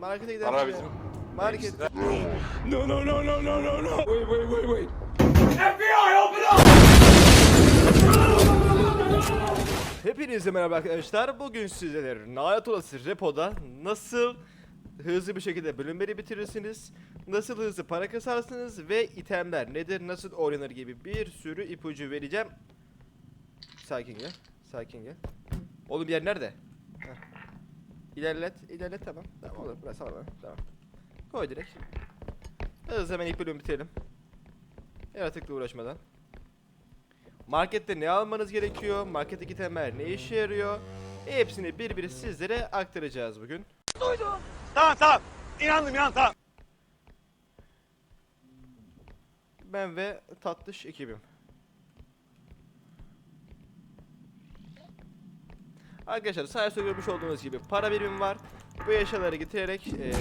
Markete gidelim. Para bizim. Market. No no no no no no no. Wait wait wait wait. Hepinize merhaba arkadaşlar. Bugün sizlere Nayat Olası Repo'da nasıl hızlı bir şekilde bölümleri bitirirsiniz, nasıl hızlı para kasarsınız ve itemler nedir, nasıl oynanır gibi bir sürü ipucu vereceğim. Sakin gel, sakin gel. Oğlum yer nerede? İlerlet, ilerlet tamam. Tamam olur, burası tamam. Tamam. Koy direkt. Hızlı hemen ilk bölümü bitirelim. Yaratıkla uğraşmadan. Markette ne almanız gerekiyor? Marketteki temel ne işe yarıyor? Hepsini bir bir sizlere aktaracağız bugün. Tamam tamam. İnandım inan tamam. Ben ve tatlış ekibim. Arkadaşlar sahaya görmüş olduğunuz gibi para birimi var. Bu eşyaları getirerek eee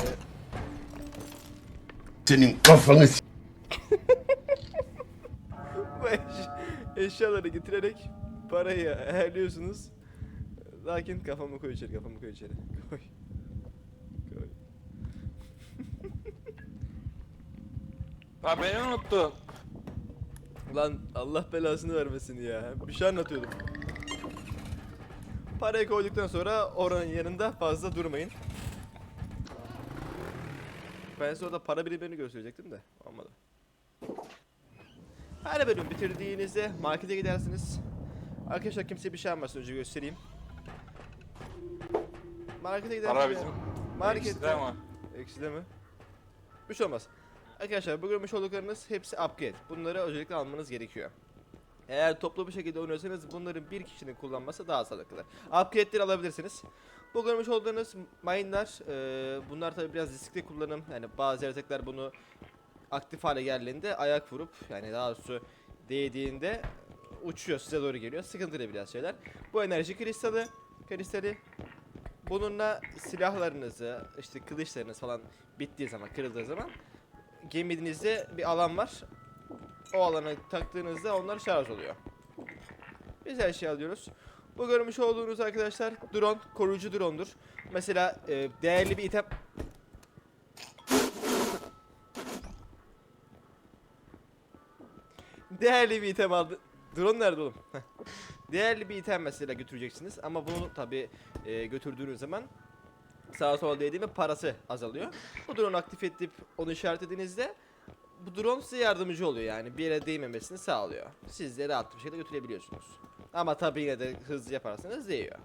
Senin kafanı bu eş- eşyaları getirerek parayı ayarlıyorsunuz. Lakin kafamı koy içeri, kafamı koy içeri. Koy. Koy. Ha beni unuttun. Lan Allah belasını vermesin ya. Bir şey anlatıyordum. Parayı koyduktan sonra oranın yanında fazla durmayın. Ben size orada para birimlerini gösterecektim de olmadı. Her bölüm bitirdiğinizde markete gidersiniz. Arkadaşlar kimse bir şey almasın önce göstereyim. Markete gidersiniz. Para bizim. Markette. Ekside ama. Ekside mi? Bir şey olmaz. Arkadaşlar bu görmüş olduklarınız hepsi upgrade. Bunları özellikle almanız gerekiyor. Eğer toplu bir şekilde oynuyorsanız bunların bir kişinin kullanması daha sağlıklı. Upgrade'leri alabilirsiniz. Bu görmüş olduğunuz mine'lar, e, bunlar tabi biraz riskli kullanım. Yani bazı yaratıklar bunu aktif hale geldiğinde ayak vurup yani daha doğrusu değdiğinde uçuyor size doğru geliyor. Sıkıntılı biraz şeyler. Bu enerji kristali, kristali bununla silahlarınızı, işte kılıçlarınız falan bittiği zaman, kırıldığı zaman geminizde bir alan var. O alana taktığınızda onlar şarj oluyor. Biz her şeyi alıyoruz. Bu görmüş olduğunuz arkadaşlar drone, koruyucu drone'dur. Mesela e, değerli bir item... değerli bir item aldı. Drone nerede oğlum? Değerli bir item mesela götüreceksiniz ama bunu tabi götürdüğünüz zaman sağa sola değdiğinde parası azalıyor. Bu drone aktif edip onu işaretlediğinizde bu drone size yardımcı oluyor yani bir yere değmemesini sağlıyor. Siz de rahat bir şekilde götürebiliyorsunuz. Ama tabii yine de hızlı yaparsanız değiyor.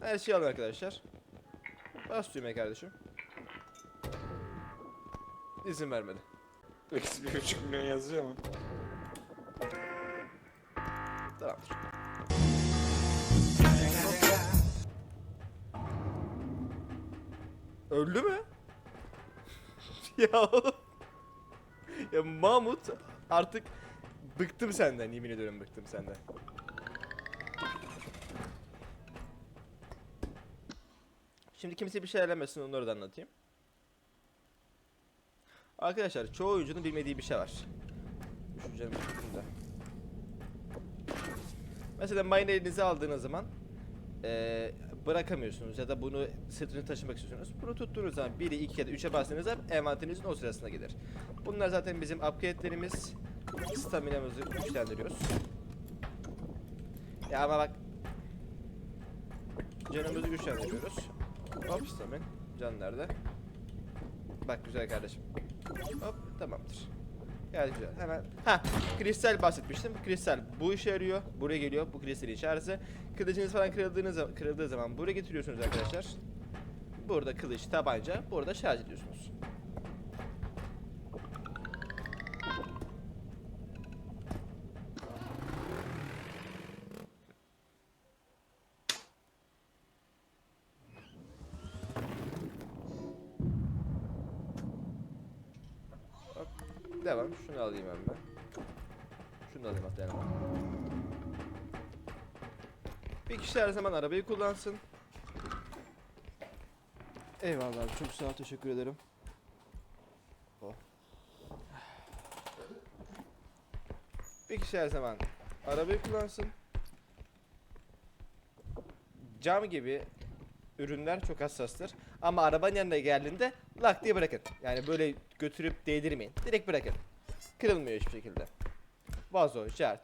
Her şeyi alın arkadaşlar. Bas düğmeye kardeşim. İzin vermedi. Eksi bir buçuk milyon yazıyor ama. Tamamdır. Öldü mü? ya oğlum. Ya Mahmut artık bıktım senden yemin ediyorum bıktım senden. Şimdi kimse bir şey elemesin onları da anlatayım. Arkadaşlar çoğu oyuncunun bilmediği bir şey var. Düşüncelim da. Mesela mine elinize aldığınız zaman eee, bırakamıyorsunuz ya da bunu sırtını taşımak istiyorsunuz. Bunu tuttuğunuz zaman 1'i 2 ya da 3'e bastığınızda envanterinizin o sırasına gelir. Bunlar zaten bizim upgrade'lerimiz. Staminamızı güçlendiriyoruz. Ya ama bak canımızı güçlendiriyoruz. Hop stamin. Can nerede? Bak güzel kardeşim. Hop tamamdır. Gayet. Hemen. Ha, kristal bahsetmiştim. Kristal bu işe yarıyor. Buraya geliyor. Bu kristalin içerisi. Kılıcınız falan kırıldığınız kırıldığı zaman buraya getiriyorsunuz arkadaşlar. Burada kılıç, tabanca, burada şarj ediyorsunuz. Kişi her zaman arabayı kullansın. Eyvallah abi, çok sağ ol teşekkür ederim. Oh. Bir kişi her zaman arabayı kullansın. Cam gibi ürünler çok hassastır. Ama arabanın yanına geldiğinde lak diye bırakın. Yani böyle götürüp değdirmeyin. Direkt bırakın. Kırılmıyor hiçbir şekilde. Vazo, şart.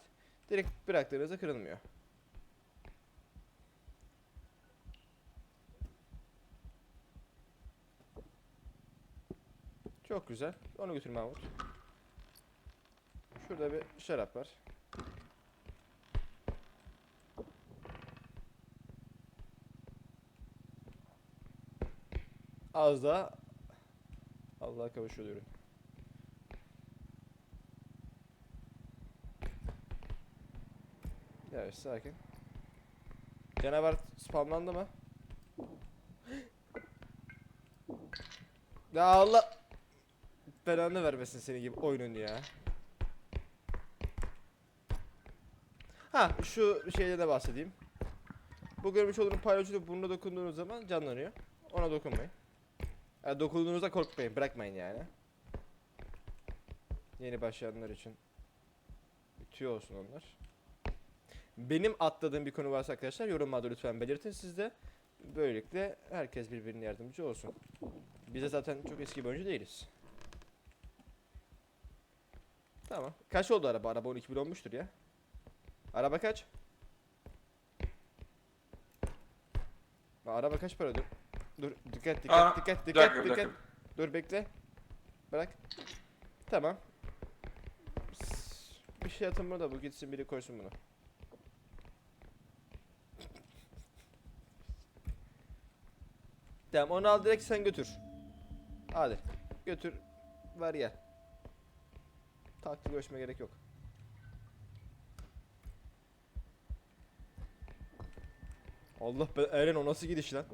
Direkt bıraktığınızda kırılmıyor. Çok güzel. Onu götür Mahmut. Şurada bir şarap var. Az daha Allah'a kavuşuyor diyorum. Evet sakin. Canavar spamlandı mı? Ya Allah belanı vermesin seni gibi oyunun ya. Ha şu şeyde de bahsedeyim. Bu görmüş olduğunuz paylaşıcı burnuna dokunduğunuz zaman canlanıyor. Ona dokunmayın. Yani dokunduğunuzda korkmayın, bırakmayın yani. Yeni başlayanlar için tüy olsun onlar. Benim atladığım bir konu varsa arkadaşlar yorumlarda lütfen belirtin siz de. Böylelikle herkes birbirine yardımcı olsun. Biz de zaten çok eski bir oyuncu değiliz. Tamam. Kaç oldu araba? Araba 12 bin olmuştur ya. Araba kaç? Araba kaç para dur? Dur dikkat dikkat Aa, dikkat dikkat dakika, dikkat. dakika. Dur bekle. Bırak. Tamam. Bir şey atın da bu gitsin biri koysun bunu. Tamam onu al direkt sen götür. Hadi götür ver gel. Taktik ölçme gerek yok. Allah be Eren o nasıl gidiş lan?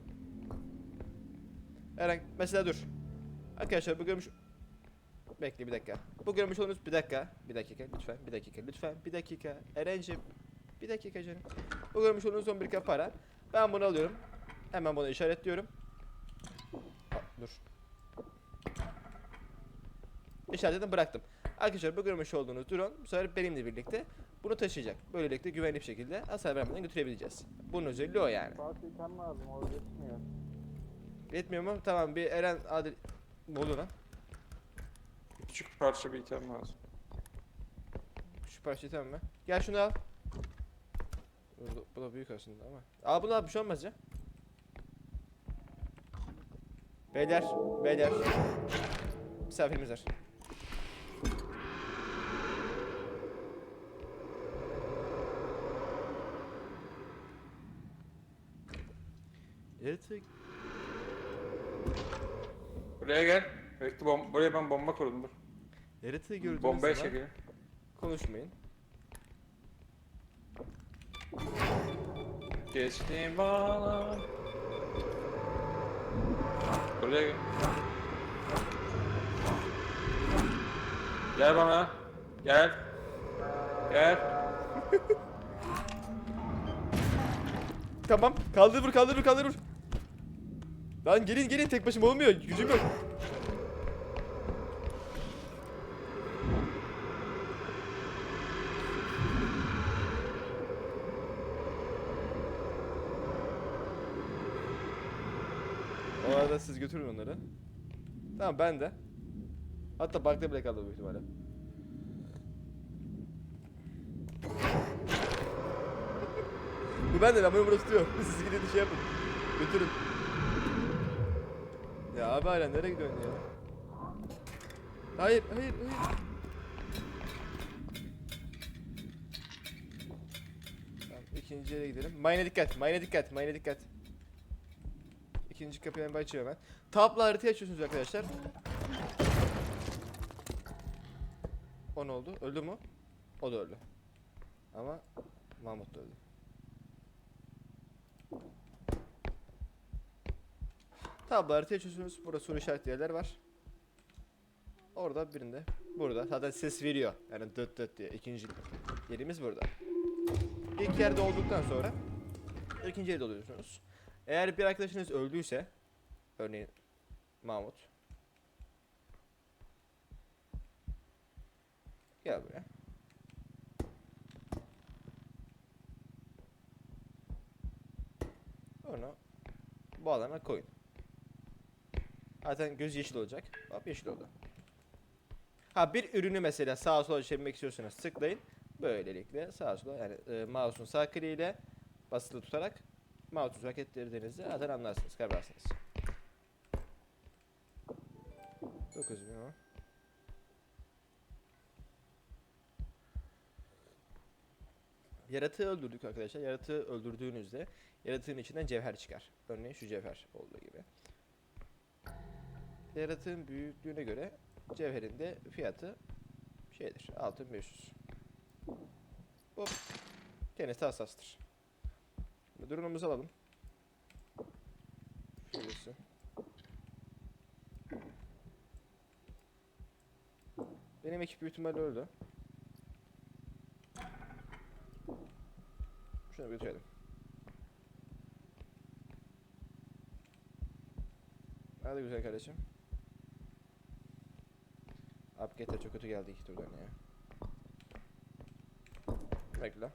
Eren mesela dur. Arkadaşlar bu görmüş... Bekle bir dakika. Bu görmüş olduğunuz bir dakika. Bir dakika lütfen. Bir dakika lütfen. Bir dakika. Eren'cim. Bir dakika canım. Bu görmüş olduğunuz 11 para. Ben bunu alıyorum. Hemen bunu işaretliyorum. Aa, dur. İşaretledim bıraktım. Arkadaşlar bu görmüş olduğunuz drone bu sefer benimle birlikte bunu taşıyacak. Böylelikle güvenli bir şekilde hasar vermeden götürebileceğiz. Bunun özelliği o yani. Fatih item lazım orada yetmiyor. Yetmiyor mu? Tamam bir Eren Adil... Ne oluyor lan? Küçük parça bir item lazım. Şu parçayı tamam mı? Gel şunu al. Bu da, bu da büyük aslında ama. Al bunu al bir şey olmaz ya. Beyler, beyler. Misafirimiz var. Yaratık. Buraya gel. Bekle bom buraya ben bomba kurdum dur. Yaratığı gördüğünüz Bombaya zaman çekeyim. konuşmayın. Geçtim bana. Buraya gel. Gel bana. Gel. Gel. Tamam. Kaldır vur kaldır vur kaldır vur. Lan gelin gelin tek başıma olmuyor. Gücüm yok. O arada siz götürün onları. Tamam ben de. Hatta bakta bile kaldı büyük ihtimalle. Bu ben de ben bunu burada tutuyorum. Siz gidin şey yapın. Götürün. Ya abi hala nereye gidiyorsun ya? Hayır, hayır, hayır. Tamam, ikinci yere gidelim. Mine'e dikkat, mine'e dikkat, mine'e dikkat. İkinci kapıyı ben açıyorum hemen. Tapla haritayı açıyorsunuz arkadaşlar. O ne oldu? Öldü mü? O da öldü. Ama Mahmut da öldü. Tablo haritayı çözüyorsunuz. Burada soru işaretli yerler var. Orada birinde. Burada. Zaten ses veriyor. Yani dıt dıt diye. İkinci yerimiz burada. İlk yerde olduktan sonra ikinci yerde oluyorsunuz. Eğer bir arkadaşınız öldüyse örneğin Mahmut Gel buraya. Onu bu alana koyun. Zaten göz yeşil olacak. Hop yeşil oldu. Ha bir ürünü mesela sağa sola çevirmek istiyorsanız tıklayın. Böylelikle sağa sola yani e, mouse'un sağ kliğiyle basılı tutarak mouse'u hareket ettirdiğinizde zaten anlarsınız, kavrarsınız. 9 bin. Yaratığı öldürdük arkadaşlar. Yaratığı öldürdüğünüzde yaratığın içinden cevher çıkar. Örneğin şu cevher olduğu gibi. Yaratığın büyüklüğüne göre cevherin de fiyatı şeydir. 6500. Bu kendisi hassastır. Drone'umuzu alalım. Şurası. Benim ekip büyük ihtimalle öldü. Şunu götürelim. Hadi güzel kardeşim. Upgrade de çok kötü geldi iki turdan ya. Bekle.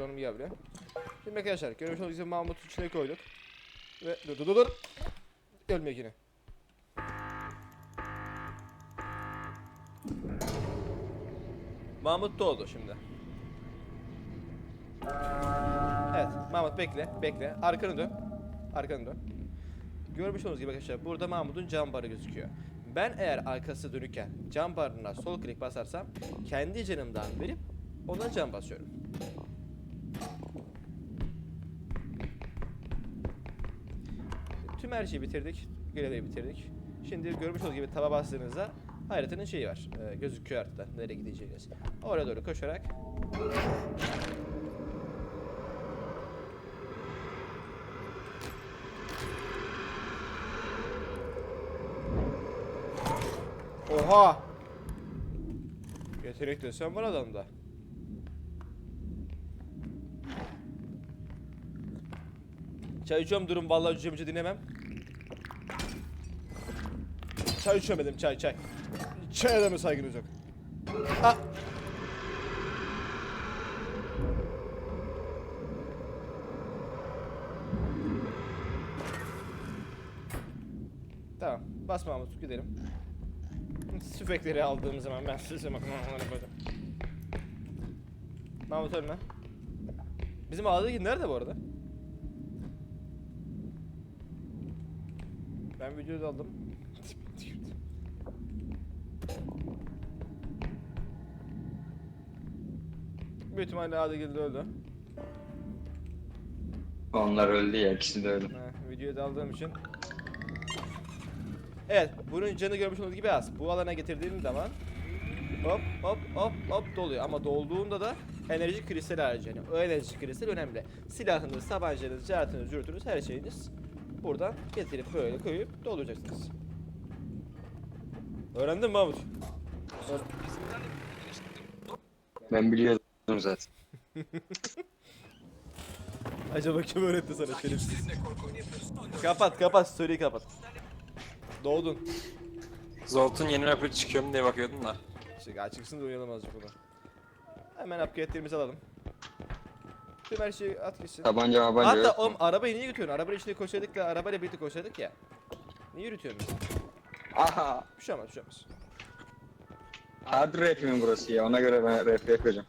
Drone'um gel buraya. Şimdi arkadaşlar görmüş olduğunuz gibi Mahmut'u içine koyduk. Ve dur dur dur dur. Ölmek yine. Mahmut doğdu şimdi. Evet Mahmut bekle bekle. Arkanı dön. Arkanı dön. Görmüş olduğunuz gibi arkadaşlar burada Mahmut'un cam barı gözüküyor. Ben eğer arkası dönükken cam barına sol klik basarsam kendi canımdan verip ona cam basıyorum. Tüm her şeyi bitirdik. Görevleri bitirdik. Şimdi görmüş olduğunuz gibi taba bastığınızda haritanın şeyi var. e, gözüküyor haritada nereye gideceğiniz. Oraya doğru koşarak Oha! Yetenek desem var adamda. Çay içiyorum durum vallahi cücemci dinlemem. Çay içiyorum dedim çay çay. Çaya da mı saygınız yok? Ah! Tamam. Bas Mahmut gidelim. Tüfekleri aldığım zaman ben size bakmam koydum. Mahmut ölme. Bizim ağdaki nerede bu arada? Ben videoyu aldım. Büyük ihtimalle Adegil de öldü. Onlar öldü ya ikisi de öldü. Ha, videoyu da aldığım için. Evet, bunun canı görmüş olduğunuz gibi az. Bu alana getirdiğim zaman hop hop hop hop doluyor. Ama dolduğunda da enerji kristali harcanıyor. O enerji kristali önemli. Silahınız, tabancanız, cartınız, cürtünüz her şeyiniz buradan getirip böyle koyup dolduracaksınız. Öğrendin mi Mahmut? Ben biliyordum zaten. Acaba kim öğretti sana şerefsiz? kapat kapat story'i kapat. Doğdun. Zolt'un yeni rapörü çıkıyor mu diye bakıyordum da. Çık, çıksın da uyuyalım azıcık onu. Hemen upgrade'lerimizi alalım. Tüm her şeyi at gitsin. Tabanca mabanca Hatta yok oğlum mu? arabayı niye götürüyorsun? Arabanın içinde koşsaydık da arabayla birlikte koşsaydık ya. Niye yürütüyorsun bizi? Aha! Bir şey olmaz, bir şey olmaz. Hard rap mi burası ya? Ona göre ben rap yapacağım.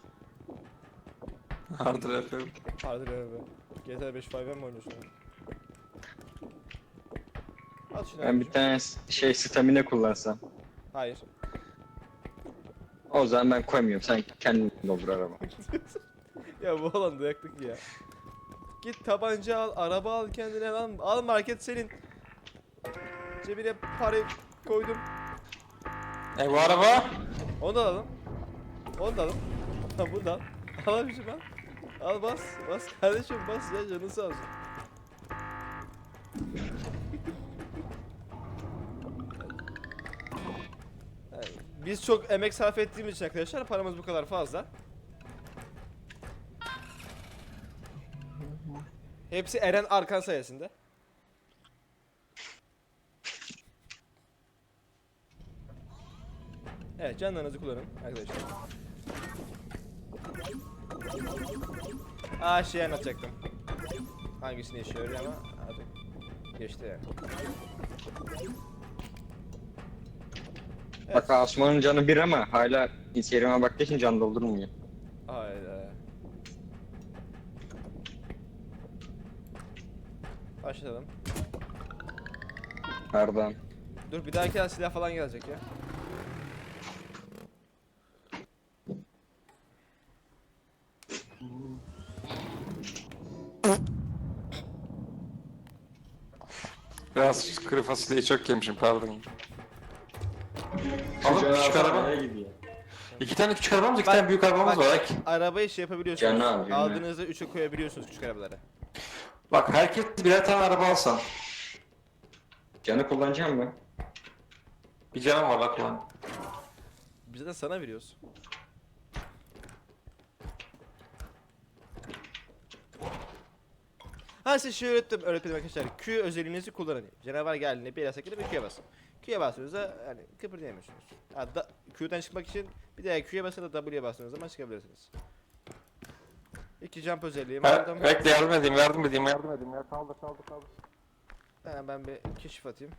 Hard rapör. Hadi be be. GTA 5 5 mi oynuyorsun? Al şunu Ben bir abicim. tane s- şey stamina kullansam. Hayır. O zaman ben koymuyorum. Sen kendin doldur araba. ya bu olan dayaklık ya. Git tabanca al, araba al kendine lan. Al market senin. Cebine parayı koydum. E bu araba? Onu da alalım. Onu da alalım. Ha bunu da al. Al abiciğim al. Al bas. Bas kardeşim bas ya canın sağ olsun. Biz çok emek sarf ettiğimiz için arkadaşlar paramız bu kadar fazla. Hepsi Eren Arkan sayesinde. Evet canlarınızı kullanın arkadaşlar. Aa şey anlatacaktım. Hangisini yaşıyor ama artık geçti yani. Evet. Bak Asuman'ın canı bir ama hala Instagram'a baktığı için can doldurmuyor. Hayda. Başlayalım. Pardon. Dur bir dahaki silah falan gelecek ya. Biraz kuru fasulyeyi çok yemişim pardon. Oğlum küçük araba. İki tane küçük arabamız, iki Bak- tane büyük arabamız bak- var. Bak, Arabayı şey yapabiliyorsunuz. Al, canı. Aldığınızda 3'e koyabiliyorsunuz küçük arabaları. bak herkes birer tane araba alsan. Canı kullanacağım mı? Bir canım var bak lan. Biz de sana veriyoruz. Ha size şey öğrettim öğretmenim arkadaşlar. Q özelliğinizi kullanın. Canavar geldiğinde bir yasak bir Q'ye basın. Q'ye bastığınızda hani kıpırdayamıyorsunuz. Ha, da, Q'dan çıkmak için bir daha Q'ye basın da W'ye bastığınız zaman çıkabilirsiniz. İki jump özelliğim Ha, aldım. bekle yardım edeyim, yardım edeyim, yardım edeyim. Ya kaldır, kaldır, kaldır. Ha, ben bir keşif atayım.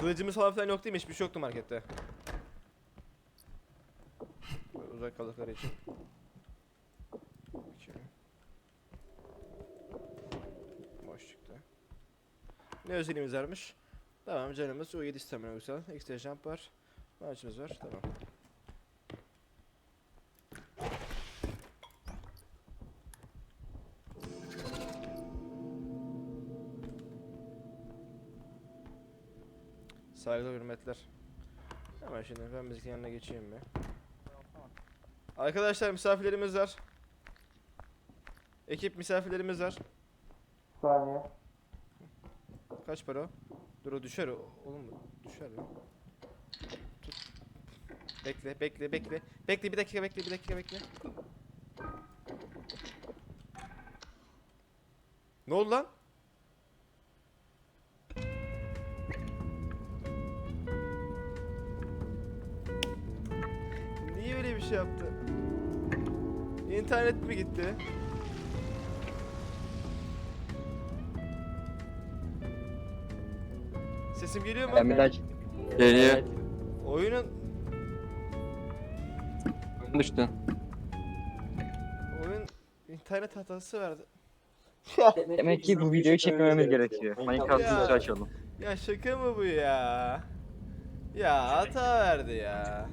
Kılıcımız falan filan yok değil mi? Hiçbir şey yoktu markette. Böyle Uzak kaldıkları için. Ne özelliğimiz varmış? Tamam canımız o 7 stamina güzel. Extra jump var. Maaşımız var. Tamam. Saygılı hürmetler. Hemen şimdi ben müzikin yanına geçeyim bir. Arkadaşlar misafirlerimiz var. Ekip misafirlerimiz var. Saniye. Kaç para? Dur o düşer o. Oğlum düşer lan. Tut. Bekle bekle bekle. Bekle bir dakika bekle bir dakika bekle. Ne oldu lan? Niye öyle bir şey yaptı? İnternet mi gitti? Sesim geliyor mu? Daha Geliyor. Oyunun Düştün. oyun internet hatası verdi. Demek ki bu videoyu çekmememiz gerekiyor. Ya. Minecraft'ı açalım. Ya şaka mı bu ya? Ya hata verdi ya.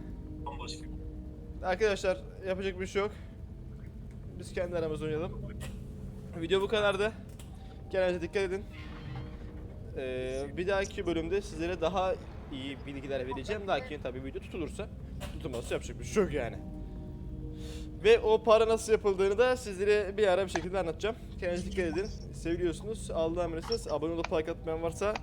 Arkadaşlar yapacak bir şey yok. Biz kendi aramızda oynayalım. Video bu kadardı. Kendinize dikkat edin. Ee, bir dahaki bölümde sizlere daha iyi bilgiler vereceğim. Dahaki tabii video tutulursa tutulmazsa yapacak bir şey yok yani. Ve o para nasıl yapıldığını da sizlere bir ara bir şekilde anlatacağım. Kendinize dikkat edin. Seviyorsunuz. Allah'a emanetsiniz. Abone olup like atmayan varsa